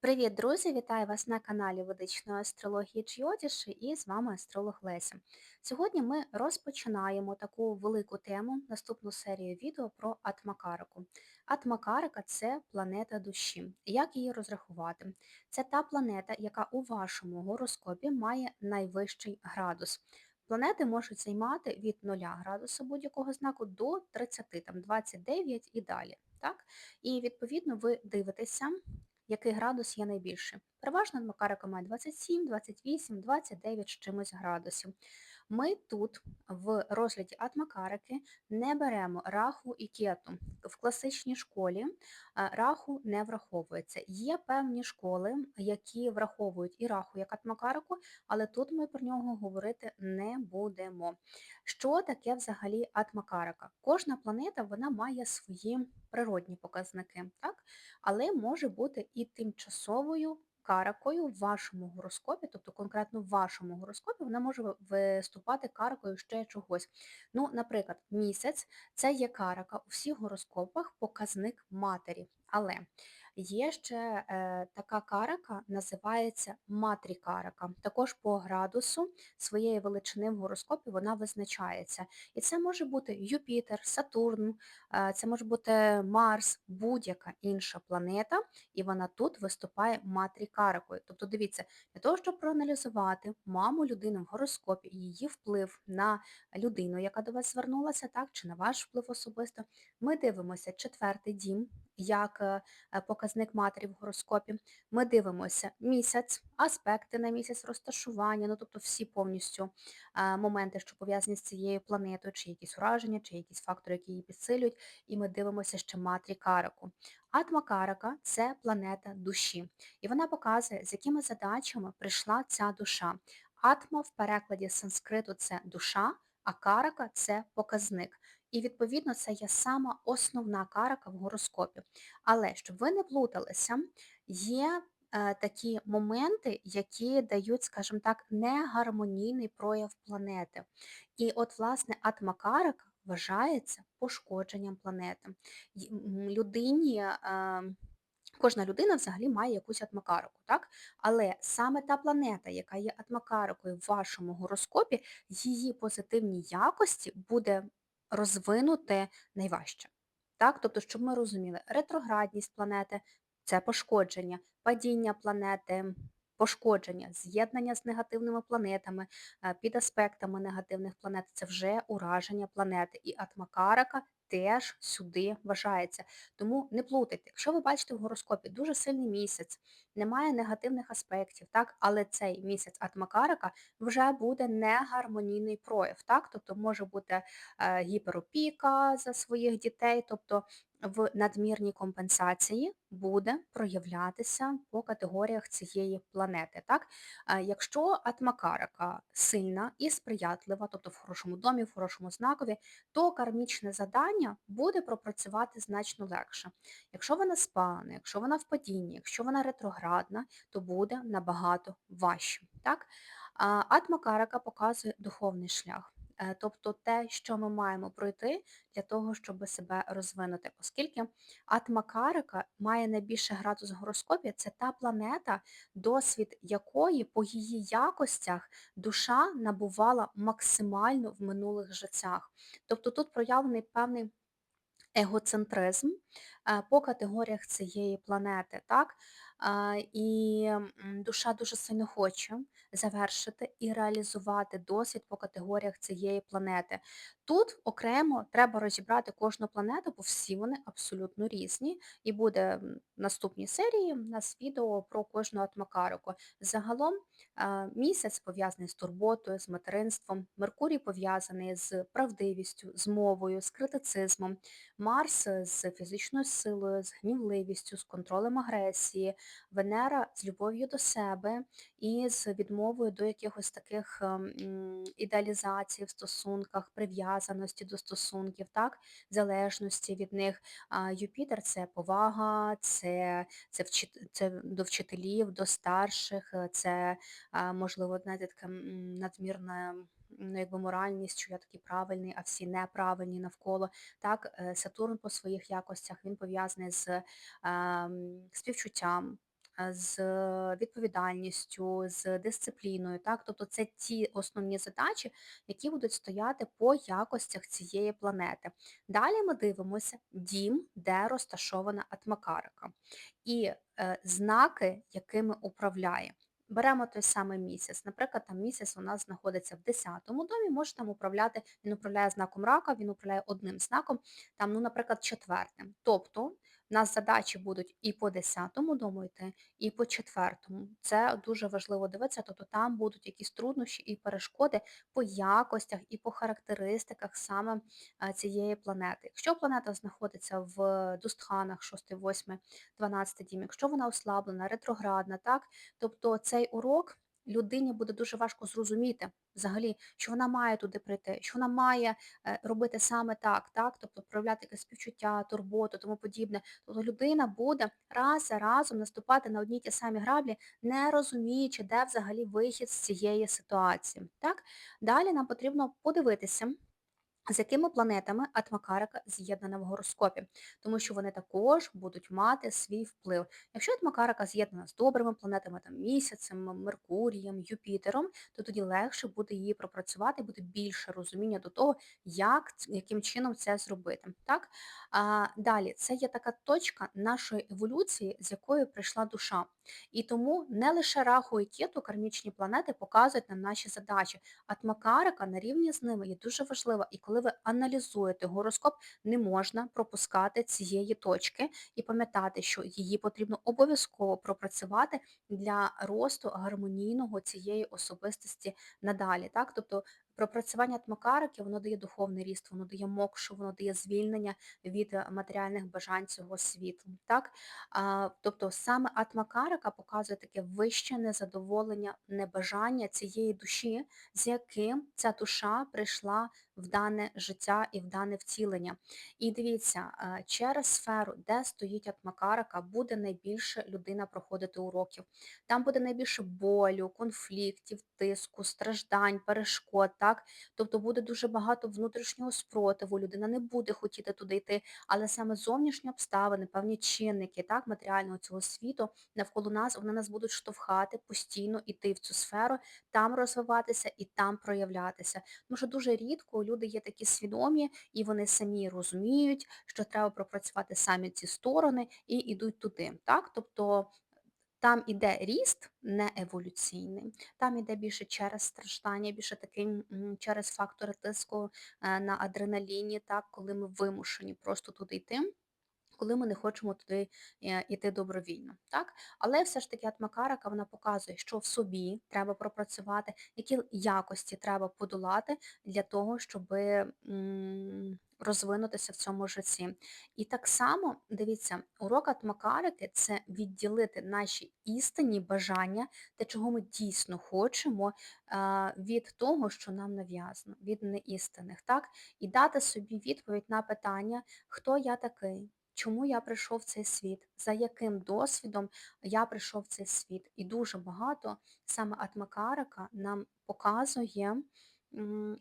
Привіт, друзі! Вітаю вас на каналі Ведичної астрології Джйотіші і з вами астролог Леся. Сьогодні ми розпочинаємо таку велику тему, наступну серію відео про Атмакарику. Атмакарика це планета душі. Як її розрахувати? Це та планета, яка у вашому гороскопі має найвищий градус. Планети можуть займати від 0 градуса будь-якого знаку до 30, там 29 і далі. Так? І відповідно ви дивитеся який градус є найбільший. Переважно Макарика має 27, 28, 29 з чимось градусів. Ми тут в розгляді атмакарики не беремо раху і кету. В класичній школі раху не враховується. Є певні школи, які враховують і раху як атмакарику, але тут ми про нього говорити не будемо. Що таке взагалі атмакарика? Кожна планета вона має свої природні показники, так? але може бути і тимчасовою каракою в вашому гороскопі, тобто конкретно в вашому гороскопі, вона може виступати каракою ще чогось. Ну, Наприклад, місяць це є карака у всіх гороскопах показник матері. Але є ще е, така карака, називається матрікарака. Також по градусу своєї величини в гороскопі вона визначається. І це може бути Юпітер, Сатурн, е, це може бути Марс, будь-яка інша планета, і вона тут виступає матрікаракою. Тобто, дивіться, для того, щоб проаналізувати маму людини в гороскопі, її вплив на людину, яка до вас звернулася, так, чи на ваш вплив особисто, ми дивимося четвертий дім як е, показник матері в гороскопі. Ми дивимося місяць, аспекти на місяць, розташування, ну тобто всі повністю е, моменти, що пов'язані з цією планетою, чи якісь ураження, чи якісь фактори, які її підсилюють, і ми дивимося ще матрі Караку. Атма Карака це планета душі, і вона показує, з якими задачами прийшла ця душа. Атма в перекладі санскриту це душа, а карака це показник. І, відповідно, це є сама основна карака в гороскопі. Але щоб ви не плуталися, є е, такі моменти, які дають, скажімо так, негармонійний прояв планети. І от, власне, атмакарика вважається пошкодженням планети. Людині. Е, Кожна людина взагалі має якусь атмакарику, так? Але саме та планета, яка є атмакарикою в вашому гороскопі, її позитивні якості буде розвинути найважче. Так? Тобто, щоб ми розуміли, ретроградність планети це пошкодження, падіння планети, пошкодження, з'єднання з негативними планетами, е, під аспектами негативних планет це вже ураження планети. І атмакарика теж сюди вважається. Тому не плутайте, якщо ви бачите в гороскопі дуже сильний місяць, немає негативних аспектів, так, але цей місяць атмакарика вже буде негармонійний прояв. так, Тобто може бути е, гіперопіка за своїх дітей, тобто в надмірній компенсації буде проявлятися по категоріях цієї планети. Так? Якщо атмакарика сильна і сприятлива, тобто в хорошому домі, в хорошому знакові, то кармічне завдання буде пропрацювати значно легше. Якщо вона спалена, якщо вона в падінні, якщо вона ретроградна, то буде набагато важче. Так? Атмакарика показує духовний шлях. Е, тобто те, що ми маємо пройти для того, щоб себе розвинути. Оскільки атмакарика має найбільше градус в гороскопі, це та планета, досвід якої по її якостях душа набувала максимально в минулих життях. Тобто тут проявлений певний егоцентризм е, по категоріях цієї планети. так? І душа дуже сильно хоче завершити і реалізувати досвід по категоріях цієї планети. Тут окремо треба розібрати кожну планету, бо всі вони абсолютно різні. І буде в наступній серії у нас відео про кожну атмакарику. Загалом місяць пов'язаний з турботою, з материнством, Меркурій пов'язаний з правдивістю, з мовою, з критицизмом, Марс з фізичною силою, з гнівливістю, з контролем агресії, Венера з любов'ю до себе і з відмовою до якихось таких ідеалізацій в стосунках, прив'язаності до стосунків, так, залежності від них. А Юпітер це повага, це це, вчит, це до вчителів, до старших, це, можливо, знаєте, така надмірна ну, якби моральність, що я такий правильний, а всі неправильні навколо. Так, е, Сатурн по своїх якостях він пов'язаний з е, співчуттям, е, з відповідальністю, з дисципліною. Так? Тобто це ті основні задачі, які будуть стояти по якостях цієї планети. Далі ми дивимося дім, де розташована атмакарика. І е, знаки, якими управляє. Беремо той самий місяць. Наприклад, там місяць у нас знаходиться в 10-му домі, може там управляти, він управляє знаком рака, він управляє одним знаком, там, ну, наприклад, четвертим. Тобто нас задачі будуть і по 10-му дому йти, і по четвертому. Це дуже важливо дивитися, тобто там будуть якісь труднощі і перешкоди по якостях і по характеристиках саме е, цієї планети. Якщо планета знаходиться в Дустханах 6, 8, 12 дім, якщо вона ослаблена, ретроградна, так, тобто цей урок людині буде дуже важко зрозуміти взагалі, що вона має туди прийти, що вона має е, робити саме так, так, тобто проявляти якесь співчуття, турботу, тому подібне. Тобто людина буде раз за разом наступати на одні й ті самі граблі, не розуміючи, де взагалі вихід з цієї ситуації. Так? Далі нам потрібно подивитися. З якими планетами Атмакарика з'єднана в гороскопі, тому що вони також будуть мати свій вплив. Якщо Атмакарика з'єднана з добрими планетами, там місяцем, Меркурієм, Юпітером, то тоді легше буде її пропрацювати, буде більше розуміння до того, як, яким чином це зробити. Так? А, Далі, це є така точка нашої еволюції, з якої прийшла душа. І тому не лише раху і кету, кармічні планети показують нам наші задачі. Атмакарика на рівні з ними є дуже важлива. І коли ви аналізуєте гороскоп, не можна пропускати цієї точки і пам'ятати, що її потрібно обов'язково пропрацювати для росту гармонійного цієї особистості надалі. Так? Тобто пропрацювання атмакарики, воно дає духовний ріст, воно дає мокшу, воно дає звільнення від матеріальних бажань цього світу. Так? А, Тобто саме атмакарика показує таке вище незадоволення, небажання цієї душі, з яким ця душа прийшла в дане життя і в дане втілення. І дивіться, через сферу, де стоїть атмакарика, буде найбільше людина проходити уроків. Там буде найбільше болю, конфліктів, тиску, страждань, перешкод. так? Тобто буде дуже багато внутрішнього спротиву, людина не буде хотіти туди йти, але саме зовнішні обставини, певні чинники так, матеріального цього світу навколо нас, вони нас будуть штовхати постійно йти в цю сферу, там розвиватися і там проявлятися. Тому що дуже рідко люди є такі свідомі, і вони самі розуміють, що треба пропрацювати самі ці сторони і йдуть туди. Так? Тобто там іде ріст не еволюційний, там іде більше через страждання, більше такий через фактори тиску е, на адреналіні, так, коли ми вимушені просто туди йти коли ми не хочемо туди йти е, добровільно. Так? Але все ж таки атмакарика вона показує, що в собі треба пропрацювати, які якості треба подолати для того, щоб розвинутися в цьому житті. І так само, дивіться, урок атмакарики це відділити наші істинні бажання, те, чого ми дійсно хочемо, від того, що нам нав'язано, від неістинних. так? І дати собі відповідь на питання, хто я такий, чому я прийшов в цей світ, за яким досвідом я прийшов в цей світ. І дуже багато саме Атмакарика нам показує,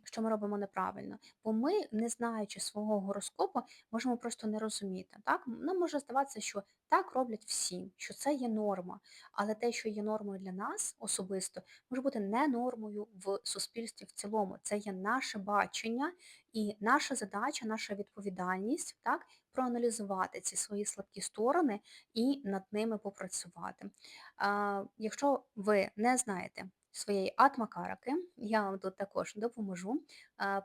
що ми робимо неправильно. Бо ми, не знаючи свого гороскопу, можемо просто не розуміти. Так? Нам може здаватися, що так роблять всі, що це є норма. Але те, що є нормою для нас особисто, може бути не нормою в суспільстві в цілому. Це є наше бачення і наша задача, наша відповідальність так, проаналізувати ці свої слабкі сторони і над ними попрацювати. Якщо ви не знаєте, своєї атмакараки. Я вам тут також допоможу.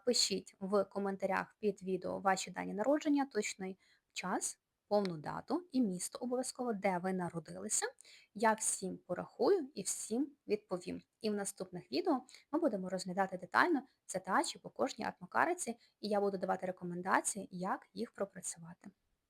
Пишіть в коментарях під відео ваші дані народження, точний час, повну дату і місто обов'язково, де ви народилися. Я всім порахую і всім відповім. І в наступних відео ми будемо розглядати детально задачі по кожній атмакариці, і я буду давати рекомендації, як їх пропрацювати.